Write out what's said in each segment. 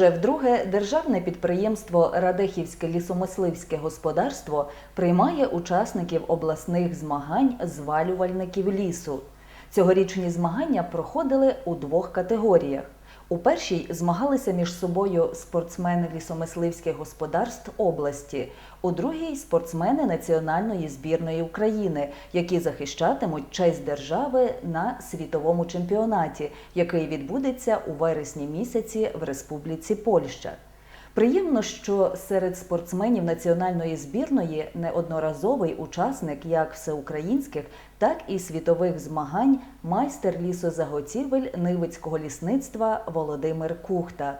Уже вдруге державне підприємство Радехівське лісомисливське господарство приймає учасників обласних змагань звалювальників лісу. Цьогорічні змагання проходили у двох категоріях. У першій змагалися між собою спортсмени лісомисливських господарств області, у другій спортсмени національної збірної України, які захищатимуть честь держави на світовому чемпіонаті, який відбудеться у вересні місяці в Республіці Польща. Приємно, що серед спортсменів національної збірної неодноразовий учасник як всеукраїнських, так і світових змагань майстер лісозаготівель Нивицького лісництва Володимир Кухта.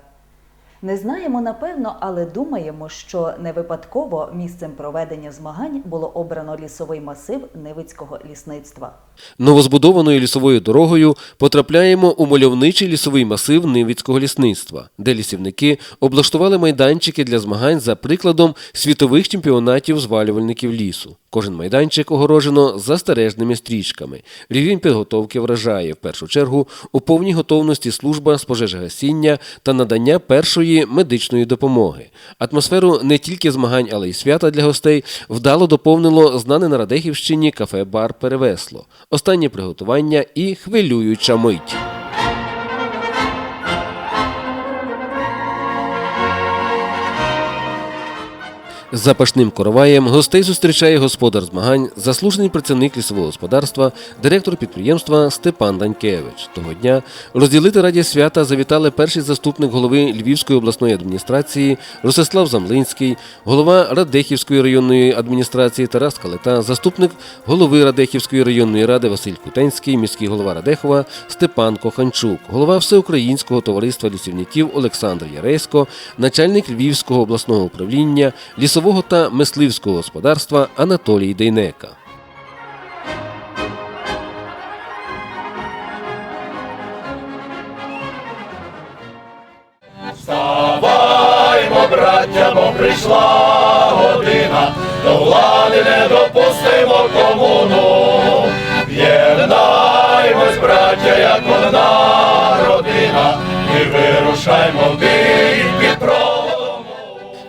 Не знаємо напевно, але думаємо, що не випадково місцем проведення змагань було обрано лісовий масив Нивицького лісництва. Новозбудованою лісовою дорогою потрапляємо у мальовничий лісовий масив Нивицького лісництва, де лісівники облаштували майданчики для змагань за прикладом світових чемпіонатів звалювальників лісу. Кожен майданчик огорожено застережними стрічками. Рівень підготовки вражає в першу чергу у повній готовності служба з пожежогасіння та надання першої медичної допомоги. Атмосферу не тільки змагань, але й свята для гостей вдало доповнило знане на Радехівщині кафе-бар Перевесло. Останнє приготування і хвилююча мить. Запашним короваєм гостей зустрічає господар змагань, заслужений працівник лісового господарства, директор підприємства Степан Данькевич. Того дня розділити раді свята завітали перший заступник голови Львівської обласної адміністрації Ростислав Замлинський, голова Радехівської районної адміністрації Тарас Калета, заступник голови Радехівської районної ради Василь Кутенський, міський голова Радехова Степан Коханчук, голова Всеукраїнського товариства лісівників Олександр Яресько, начальник Львівського обласного управління лісового та мисливського господарства Анатолій Дейнека. Вставаймо, браття, бо прийшла година, до влади не допустимо комуну. Єднаймось, браття, як одна родина, і вирушаймо в.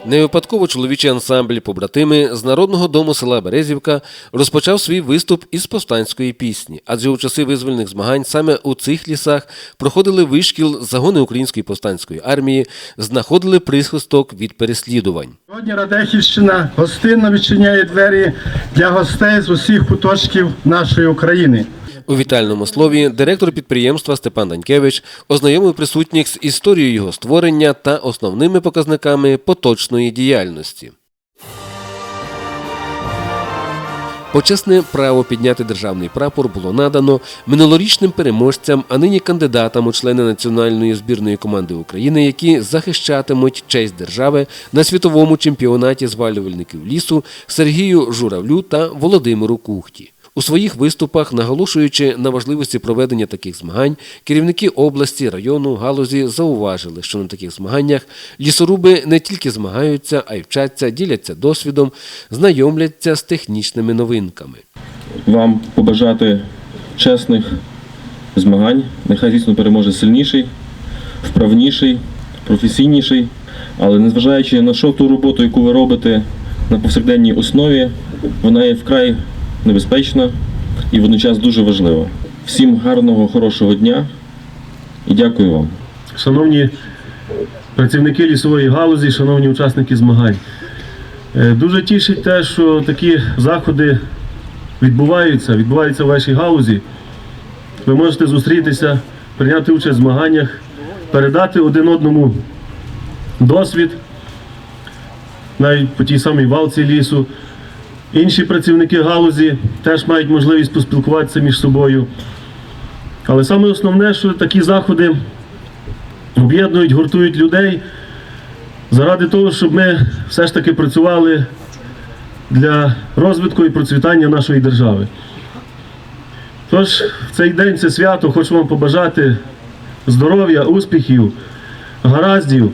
Не випадково чоловічий ансамбль побратими з народного дому села Березівка розпочав свій виступ із повстанської пісні, адже у часи визвольних змагань саме у цих лісах проходили вишкіл загони української повстанської армії, знаходили прихисток від переслідувань. Сьогодні Радехівщина гостинно відчиняє двері для гостей з усіх куточків нашої України. У вітальному слові директор підприємства Степан Данькевич ознайомив присутніх з історією його створення та основними показниками поточної діяльності. Почесне право підняти державний прапор було надано минулорічним переможцям, а нині кандидатам у члени національної збірної команди України, які захищатимуть честь держави на світовому чемпіонаті звалювальників лісу Сергію Журавлю та Володимиру Кухті. У своїх виступах, наголошуючи на важливості проведення таких змагань, керівники області, району, галузі зауважили, що на таких змаганнях лісоруби не тільки змагаються, а й вчаться, діляться досвідом, знайомляться з технічними новинками. вам побажати чесних змагань. Нехай, звісно, переможе сильніший, вправніший, професійніший. Але незважаючи на що ту роботу, яку ви робите на повсякденній основі, вона є вкрай небезпечна і водночас дуже важлива. Всім гарного, хорошого дня і дякую вам. Шановні працівники лісової галузі, шановні учасники змагань. Е, Дуже тішить те, що такі заходи відбуваються, відбуваються в вашій галузі. Ви можете зустрітися, прийняти участь в змаганнях, передати один одному досвід, навіть по тій самій валці лісу. Інші працівники галузі теж мають можливість поспілкуватися між собою. Але саме основне, що такі заходи об'єднують, гуртують людей заради того, щоб ми все ж таки працювали для розвитку і процвітання нашої держави. Тож, в цей день це свято хочу вам побажати здоров'я, успіхів, гараздів.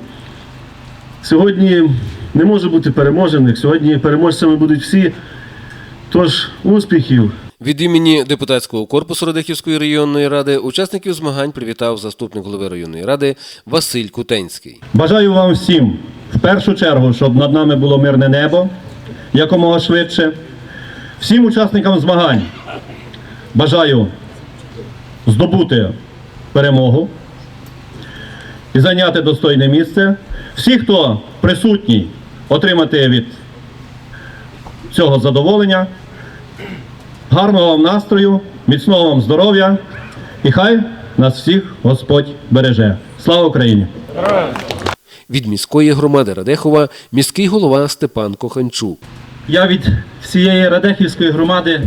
Сьогодні не може бути переможених, сьогодні переможцями будуть всі. Тож успіхів, Від імені депутатського корпусу Радехівської районної ради учасників змагань привітав заступник голови районної ради Василь Кутенський. Бажаю вам всім в першу чергу, щоб над нами було мирне небо якомога швидше. Всім учасникам змагань бажаю здобути перемогу і зайняти достойне місце. Всі, хто присутній, отримати від цього задоволення. Гарного вам настрою, міцного вам здоров'я і хай нас всіх Господь береже. Слава Україні! Від міської громади Радехова міський голова Степан Коханчук. Я від всієї Радехівської громади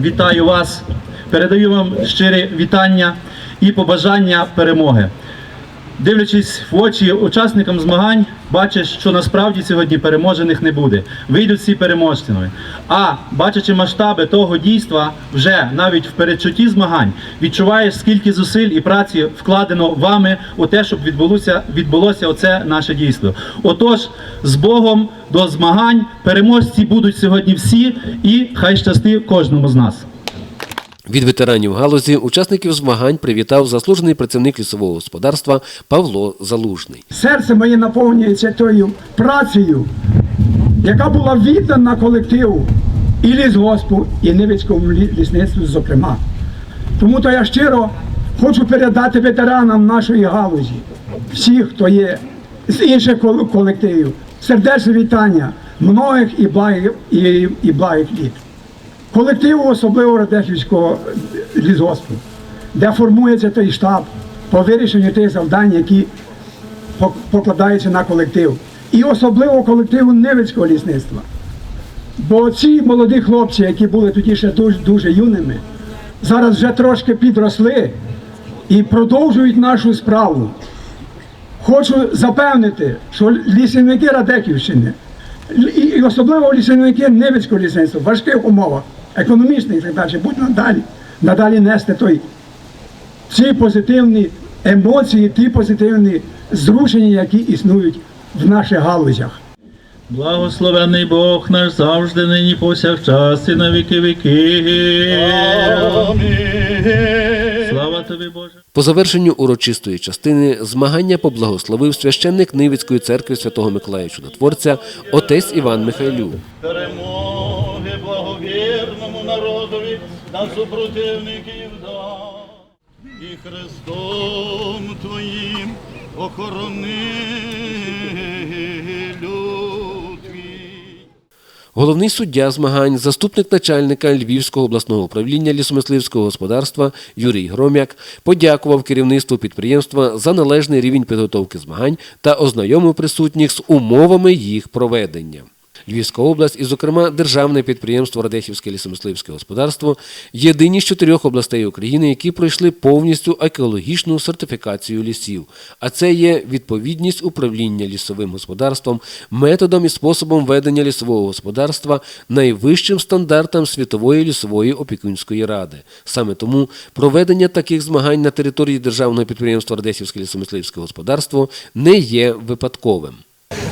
вітаю вас, передаю вам щирі вітання і побажання перемоги. Дивлячись в очі учасникам змагань, бачиш, що насправді сьогодні переможених не буде. Вийдуть всі переможцями. А бачачи масштаби того дійства, вже навіть в передчутті змагань відчуваєш, скільки зусиль і праці вкладено вами у те, щоб відбулося, відбулося оце наше дійство. Отож, з Богом до змагань переможці будуть сьогодні всі, і хай щасти кожному з нас. Від ветеранів галузі учасників змагань привітав заслужений працівник лісового господарства Павло Залужний. серце моє наповнюється тою працею, яка була віддана колективу і лісгоспу, і Невицькому лісництву, зокрема. Тому то я щиро хочу передати ветеранам нашої галузі, всіх, хто є з інших колективів, сердечне вітання, многих і благих, і, і благих літ. Колективу, особливо Радехівського лісгоспу, де формується той штаб по вирішенню тих завдань, які пок- покладається на колектив. І особливо колективу Невицького лісництва. Бо ці молоді хлопці, які були тоді ще дуже, дуже юними, зараз вже трошки підросли і продовжують нашу справу. Хочу запевнити, що лісівники Радеківщини, і особливо лісівники Невицького лісництва в важких умовах, економічних і так далі, будуть надалі, надалі нести той ці позитивні емоції, ті позитивні зрушення, які існують в наших галузях. Благословений Бог наш завжди, нині повсякчас і на віки віки. Слава тобі, Боже. По завершенню урочистої частини змагання поблагословив священник Нивицької церкви Святого Миколая Чудотворця отець Іван Михайлюк. Народові на супротивників дав. І Христом Твоїм охорони твій. Головний суддя змагань, заступник начальника Львівського обласного управління лісомисливського господарства Юрій Громяк подякував керівництву підприємства за належний рівень підготовки змагань та ознайомив присутніх з умовами їх проведення. Львівська область, і, зокрема, державне підприємство Радехівське лісомисливське господарство єдині з чотирьох областей України, які пройшли повністю екологічну сертифікацію лісів. А це є відповідність управління лісовим господарством, методом і способом ведення лісового господарства найвищим стандартам світової лісової опікунської ради. Саме тому проведення таких змагань на території державного підприємства Радехівське лісомисливське господарство не є випадковим.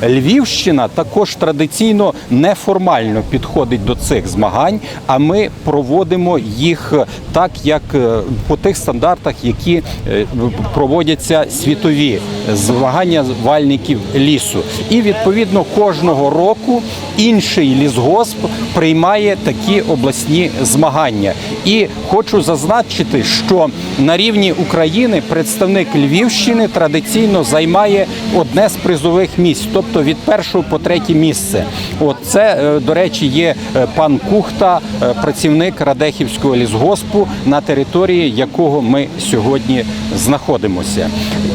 Львівщина також традиційно неформально підходить до цих змагань, а ми проводимо їх так, як е, по тих стандартах, які е, проводяться світові змагання вальників лісу. І відповідно кожного року інший лісгосп приймає такі обласні змагання. І хочу зазначити, що на рівні України представник Львівщини традиційно займає одне з призових місць, тобто від першого по третє місце. От це, е, до речі, є е, пан Кухта, е, працівник Радехівського лісгоспу, на території якого ми сьогодні знаходимося.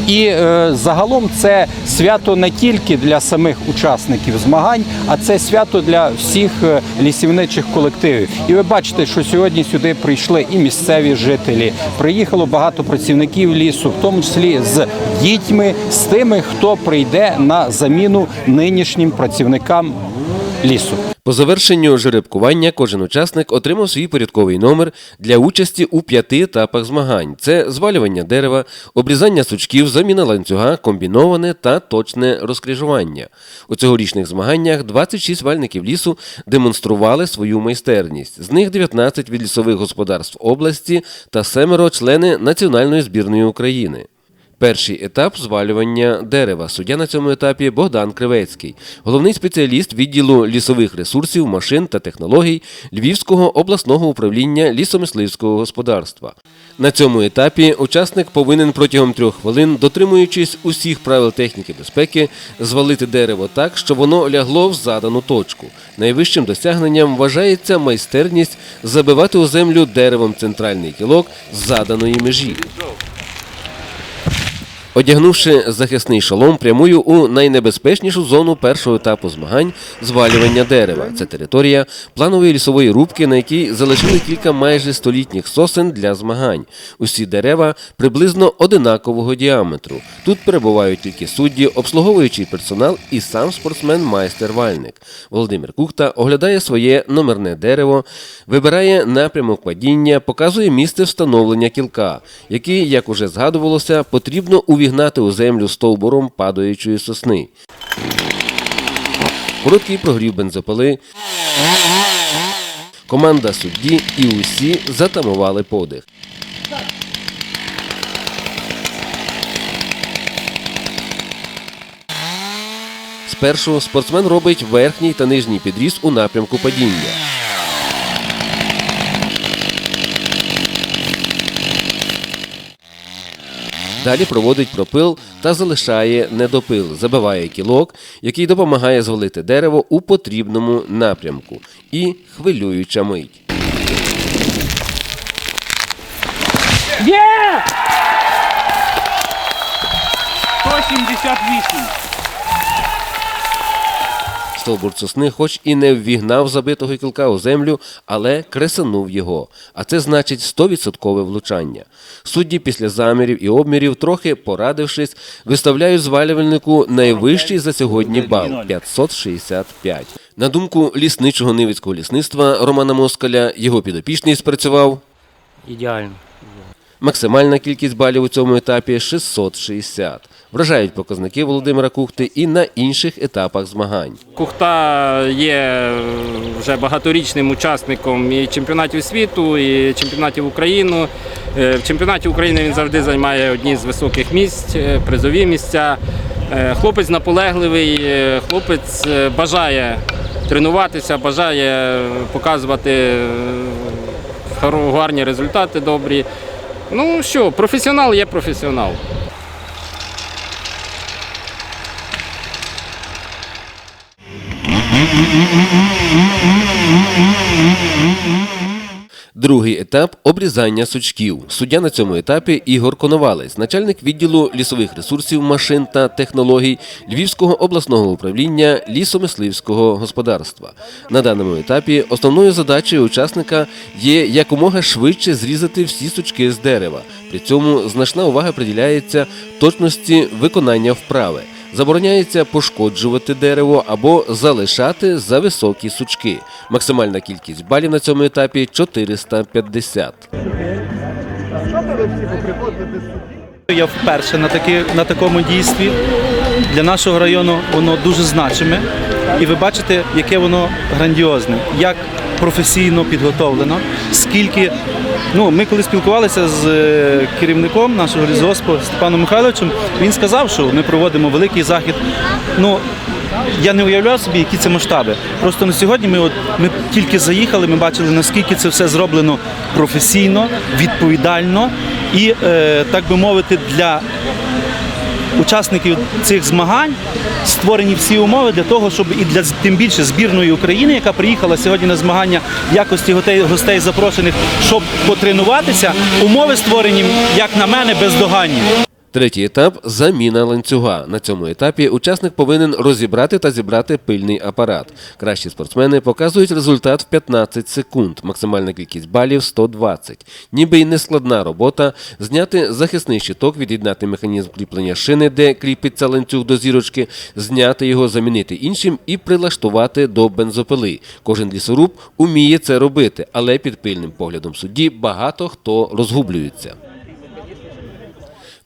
І е, загалом це свято не тільки для самих учасників змагань, а це свято для всіх лісівничих колективів. І ви бачите, що сьогодні сюди прийшли і місцеві жителі. Приїхало багато працівників лісу, в тому числі з дітьми, з тими, хто прийде на заміну нинішнім працівникам лісу. По завершенню жеребкування кожен учасник отримав свій порядковий номер для участі у п'яти етапах змагань: це звалювання дерева, обрізання сучків, заміна ланцюга, комбіноване та точне розкрижування. У цьогорічних змаганнях 26 вальників лісу демонстрували свою майстерність. З них 19 від лісових господарств області та семеро члени національної збірної України. Перший етап звалювання дерева. Суддя на цьому етапі Богдан Кривецький, головний спеціаліст відділу лісових ресурсів, машин та технологій Львівського обласного управління лісомисливського господарства. На цьому етапі учасник повинен протягом трьох хвилин, дотримуючись усіх правил техніки безпеки, звалити дерево так, щоб воно лягло в задану точку. Найвищим досягненням вважається майстерність забивати у землю деревом центральний кілок з заданої межі. Одягнувши захисний шолом, прямую у найнебезпечнішу зону першого етапу змагань звалювання дерева. Це територія планової лісової рубки, на якій залишили кілька майже столітніх сосен для змагань. Усі дерева приблизно одинакового діаметру. Тут перебувають тільки судді, обслуговуючий персонал і сам спортсмен-майстер-вальник. Володимир Кухта оглядає своє номерне дерево, вибирає напрямок падіння, показує місце встановлення кілка, який, як уже згадувалося, потрібно увігнати у землю стовбуром падаючої сосни. Короткий прогрів бензопили. Команда судді і усі затамували подих. Спершу спортсмен робить верхній та нижній підріз у напрямку падіння. Далі проводить пропил та залишає недопил, забиває кілок, який допомагає звалити дерево у потрібному напрямку. І хвилююча мить. Є! 178. Стовбур сосни, хоч і не ввігнав забитого кілка у землю, але кресанув його. А це значить 100% влучання. Судді після замірів і обмірів, трохи порадившись, виставляють звалювальнику найвищий за сьогодні бал 565. На думку лісничого Нивицького лісництва Романа Москаля, його підопічний спрацював Ідеально. Максимальна кількість балів у цьому етапі 660. Вражають показники Володимира Кухти і на інших етапах змагань. Кухта є вже багаторічним учасником і чемпіонатів світу, і чемпіонатів України. Е, В чемпіонаті України він завжди займає одні з високих місць, е, призові місця. Е, Хлопець наполегливий, хлопець бажає тренуватися, бажає показувати гарні результати добрі. Ну що, професіонал є професіонал. Другий етап обрізання сучків. Суддя на цьому етапі Ігор Коновалець, начальник відділу лісових ресурсів, машин та технологій Львівського обласного управління лісомисливського господарства. На даному етапі основною задачею учасника є якомога швидше зрізати всі сучки з дерева. При цьому значна увага приділяється точності виконання вправи. Забороняється пошкоджувати дерево або залишати за високі сучки. Максимальна кількість балів на цьому етапі 450. Я вперше на, такі, на такому дійстві. Для нашого району воно дуже значиме. І ви бачите, яке воно грандіозне, як професійно підготовлено, скільки. Ну, ми коли спілкувалися з е, керівником нашого лісгоспу Степаном Михайловичем, він сказав, що ми проводимо великий захід. Ну, я не уявляв собі, які це масштаби. Просто на сьогодні ми, от, ми тільки заїхали, ми бачили, наскільки це все зроблено професійно, відповідально і, е, так би мовити, для учасників цих змагань створені всі умови для того, щоб і для тим більше збірної України, яка приїхала сьогодні на змагання в якості гостей, запрошених, щоб потренуватися, умови створені, як на мене, бездоганні. Третій етап заміна ланцюга. На цьому етапі учасник повинен розібрати та зібрати пильний апарат. Кращі спортсмени показують результат в 15 секунд. Максимальна кількість балів 120. Ніби й нескладна робота зняти захисний щиток, від'єднати механізм кріплення шини, де кріпиться ланцюг до зірочки, зняти його, замінити іншим і прилаштувати до бензопили. Кожен лісоруб уміє це робити, але під пильним поглядом судді багато хто розгублюється.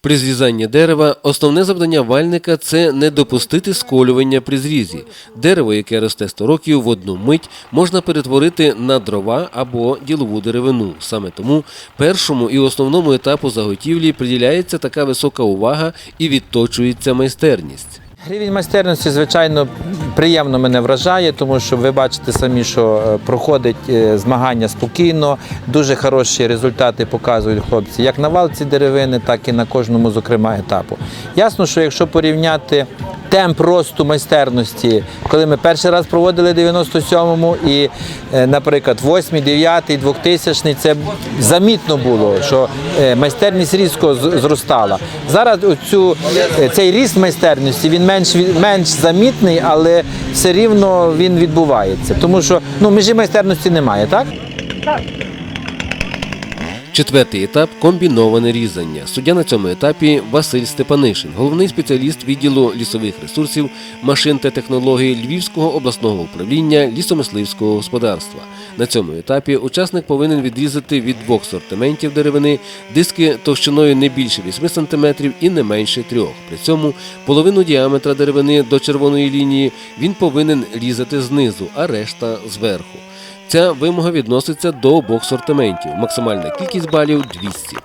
При зрізанні дерева основне завдання вальника це не допустити сколювання при зрізі. Дерево, яке росте 100 років в одну мить, можна перетворити на дрова або ділову деревину. Саме тому першому і основному етапу заготівлі приділяється така висока увага і відточується майстерність. Рівень майстерності, звичайно, приємно мене вражає, тому що ви бачите самі, що е, проходить е, змагання спокійно, дуже хороші результати показують хлопці, як на валці деревини, так і на кожному, зокрема, етапу. Ясно, що якщо порівняти темп росту майстерності, коли ми перший раз проводили 97-му і, е, наприклад, 8-й, 9-й, 2000-й, це замітно було, що майстерність різко зростала. Зараз оцю, цей ріст майстерності він менш, менш замітний, але все рівно він відбувається. Тому що ну, межі майстерності немає, так? Четвертий етап комбіноване різання. Суддя на цьому етапі Василь Степанишин, головний спеціаліст відділу лісових ресурсів, машин та технологій Львівського обласного управління лісомисливського господарства. На цьому етапі учасник повинен відрізати від двох сортиментів деревини диски товщиною не більше 8 см і не менше трьох. При цьому половину діаметра деревини до червоної лінії він повинен різати знизу, а решта зверху. Ця вимога відноситься до обох сортиментів. Максимальна кількість балів 200.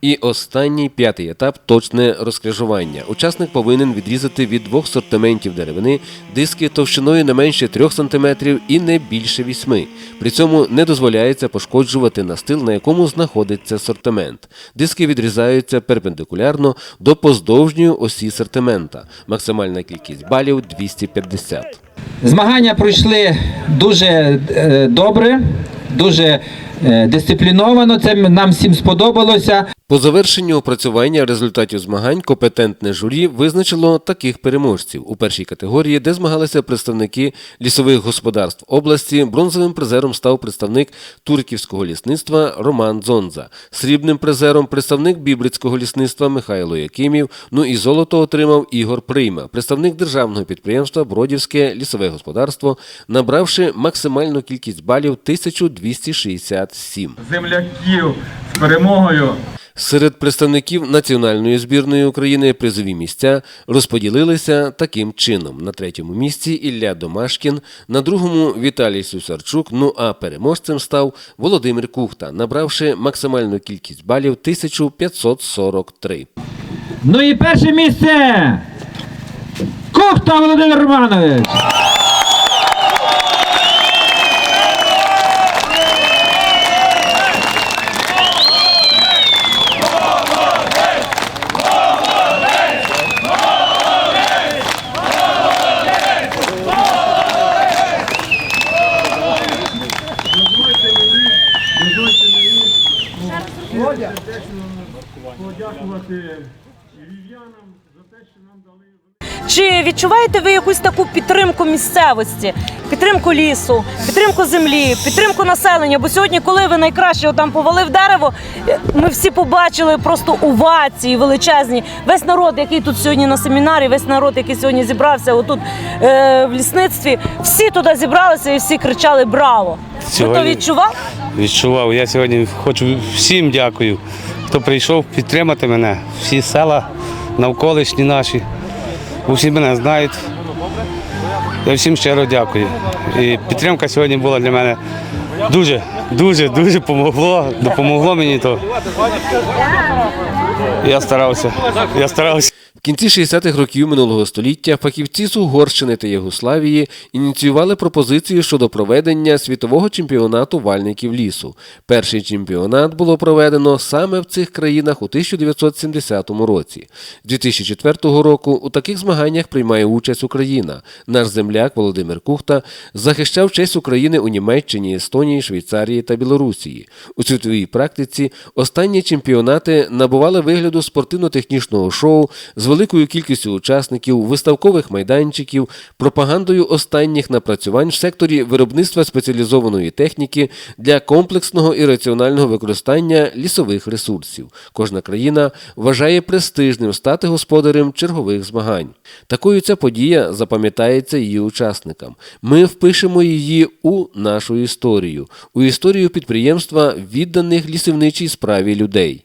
І останній п'ятий етап точне розкрижування. Учасник повинен відрізати від двох сортиментів деревини диски товщиною не менше 3 см і не більше 8. При цьому не дозволяється пошкоджувати настил, на якому знаходиться сортимент. Диски відрізаються перпендикулярно до поздовжньої осі сортимента. Максимальна кількість балів 250. Змагання пройшли дуже е, добре, дуже е, дисципліновано. Це нам всім сподобалося. По завершенню опрацювання результатів змагань компетентне журі визначило таких переможців у першій категорії, де змагалися представники лісових господарств області. Бронзовим призером став представник турківського лісництва Роман Дзонза, срібним призером представник бібрицького лісництва Михайло Якимів. Ну і золото отримав Ігор Прийма, представник державного підприємства Бродівське лісове господарство, набравши максимальну кількість балів 1267. Земляків з перемогою. Серед представників національної збірної України призові місця розподілилися таким чином: на третьому місці Ілля Домашкін, на другому Віталій Сюсарчук. Ну а переможцем став Володимир Кухта, набравши максимальну кількість балів 1543. Ну і перше місце. Кохта Володимир Романович. Подякувати львів'янам за те, що нам дали. Чи відчуваєте ви якусь таку підтримку місцевості, підтримку лісу, підтримку землі, підтримку населення? Бо сьогодні, коли ви найкраще там повалив дерево, е, ми всі побачили просто овації величезні. Весь народ, який тут сьогодні на семінарі, весь народ, який сьогодні зібрався отут е, в лісництві, всі туди зібралися і всі кричали Браво! Ви то відчував? відчував. Я сьогодні хочу всім дякую, хто прийшов підтримати мене. Всі села навколишні наші. Усі мене знають. Я всім щиро дякую. І підтримка сьогодні була для мене дуже, дуже, дуже помогло. Допомогло мені то. Я старався. Я старався. В кінці 60-х років минулого століття фахівці з Угорщини та Єгославії ініціювали пропозицію щодо проведення світового чемпіонату вальників лісу. Перший чемпіонат було проведено саме в цих країнах у 1970 році. З 2004 року у таких змаганнях приймає участь Україна. Наш земляк Володимир Кухта захищав честь України у Німеччині, Естонії, Швейцарії та Білорусії. У світовій практиці останні чемпіонати набували вигляду спортивно-технічного шоу з великою кількістю учасників, виставкових майданчиків, пропагандою останніх напрацювань в секторі виробництва спеціалізованої техніки для комплексного і раціонального використання лісових ресурсів. Кожна країна вважає престижним стати господарем чергових змагань. Такою ця подія запам'ятається її учасникам. Ми впишемо її у нашу історію, у історію підприємства відданих лісівничій справі людей.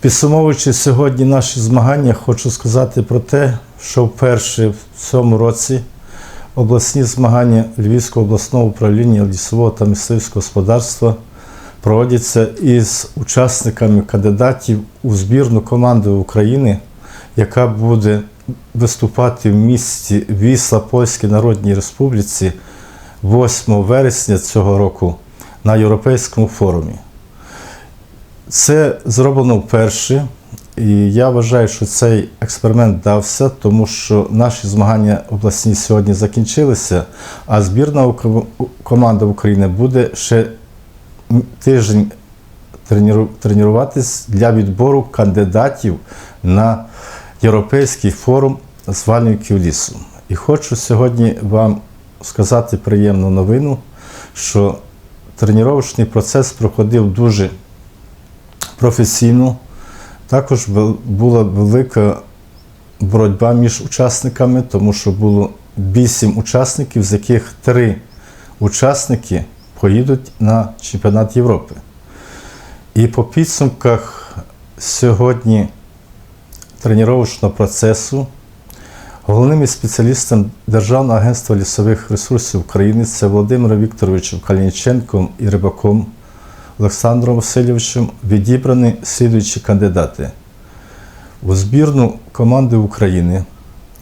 Підсумовуючи сьогодні наші змагання, хочу сказати про те, що вперше в цьому році обласні змагання Львівського обласного управління лісового та мисливського господарства проводяться із учасниками кандидатів у збірну команду України, яка буде виступати в місті Вісла Польській Народній Республіці 8 вересня цього року на Європейському форумі. Це зроблено вперше, і я вважаю, що цей експеримент дався, тому що наші змагання обласні сьогодні закінчилися, а збірна команда України буде ще тиждень тренуватись для відбору кандидатів на Європейський форум звальників лісу. І хочу сьогодні вам сказати приємну новину, що тренувальний процес проходив дуже професійно. Також була велика боротьба між учасниками, тому що було вісім учасників, з яких три учасники поїдуть на чемпіонат Європи. І по підсумках сьогодні тренувального процесу головним спеціалістом Державного агентства лісових ресурсів України це Володимиром Вікторовичем Калініченком і Рибаком Олександром Васильовичем відібрані слідуючі кандидати. У збірну команди України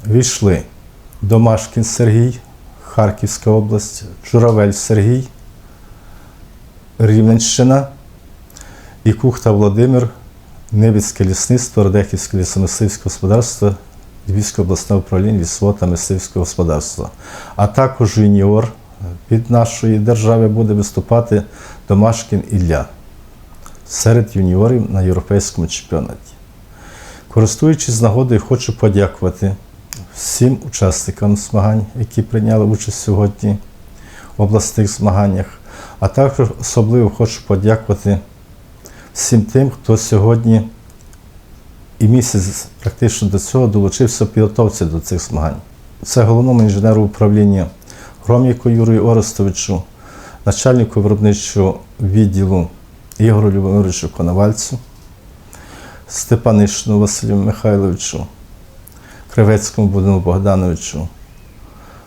війшли Домашкін Сергій, Харківська область, Журавель Сергій, Рівненщина і Кухта Володимир, Невицьке лісництво, Радехівське лісомисливське господарство, Львівське обласне управління лісового та мисливського господарства, а також юніор від нашої держави буде виступати Домашкін Ілля серед юніорів на європейському чемпіонаті. Користуючись нагодою, хочу подякувати всім учасникам змагань, які прийняли участь сьогодні в обласних змаганнях, а також особливо хочу подякувати всім тим, хто сьогодні і місяць практично до цього долучився в підготовці до цих змагань. Це головному інженеру управління Громіку Юрію Орестовичу, начальнику виробничого відділу Ігорю Любомировичу Коновальцю, Степанишину Василю Михайловичу, Кривецькому Будину Богдановичу,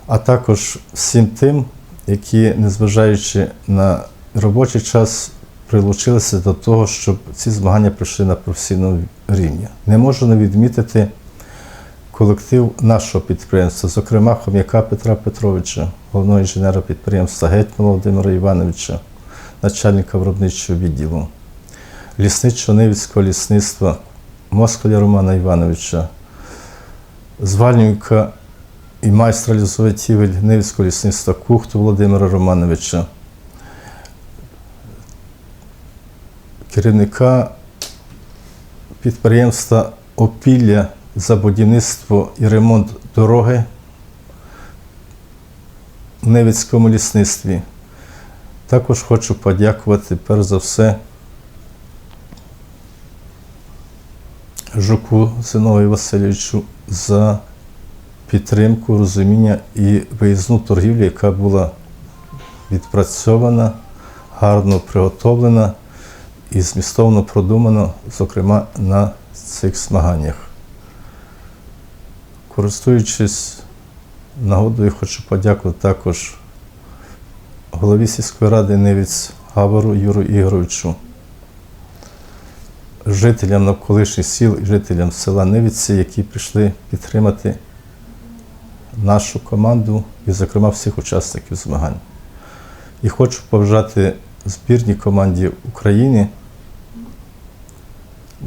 а також всім тим, які, незважаючи на робочий час, прилучилися до того, щоб ці змагання пройшли на професійному рівні. Не можу не відмітити колектив нашого підприємства, зокрема Хом'яка Петра Петровича, головного інженера підприємства Гетьмана Володимира Івановича, начальника виробничого відділу, лісничого Невицького лісництва Москаля Романа Івановича, звальнюка і майстра лісовитівель Невицького лісництва Кухту Володимира Романовича, керівника підприємства Опілля за будівництво і ремонт дороги в Невицькому лісництві. Також хочу подякувати перш за все Жуку Зиновію Васильовичу за підтримку, розуміння і виїзну торгівлю, яка була відпрацьована, гарно приготовлена і змістовно продумана, зокрема на цих змаганнях. Користуючись нагодою, хочу подякувати також голові сільської ради Невіць Гавору Юру Ігоровичу, жителям навколишніх сіл і жителям села Нивиці, які прийшли підтримати нашу команду і, зокрема, всіх учасників змагань. І хочу побажати збірній команді України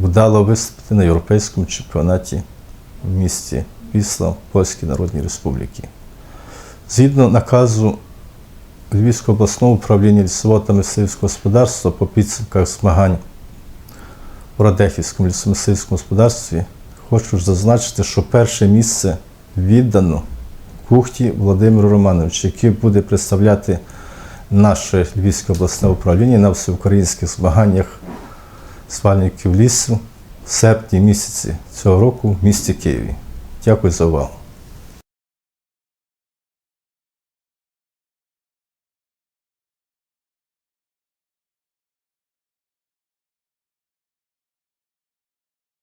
вдало виступити на європейському чемпіонаті в місті Вісла Польській Народній Республіки. Згідно наказу Львівського обласного управління лісового та мисливського господарства по підсумках змагань у Радехівському лісомисливському господарстві, хочу ж зазначити, що перше місце віддано Кухті Володимиру Романовичу, який буде представляти наше Львівське обласне управління на всеукраїнських змаганнях свальників лісу в серпні місяці цього року в місті Києві. Дякую за увагу.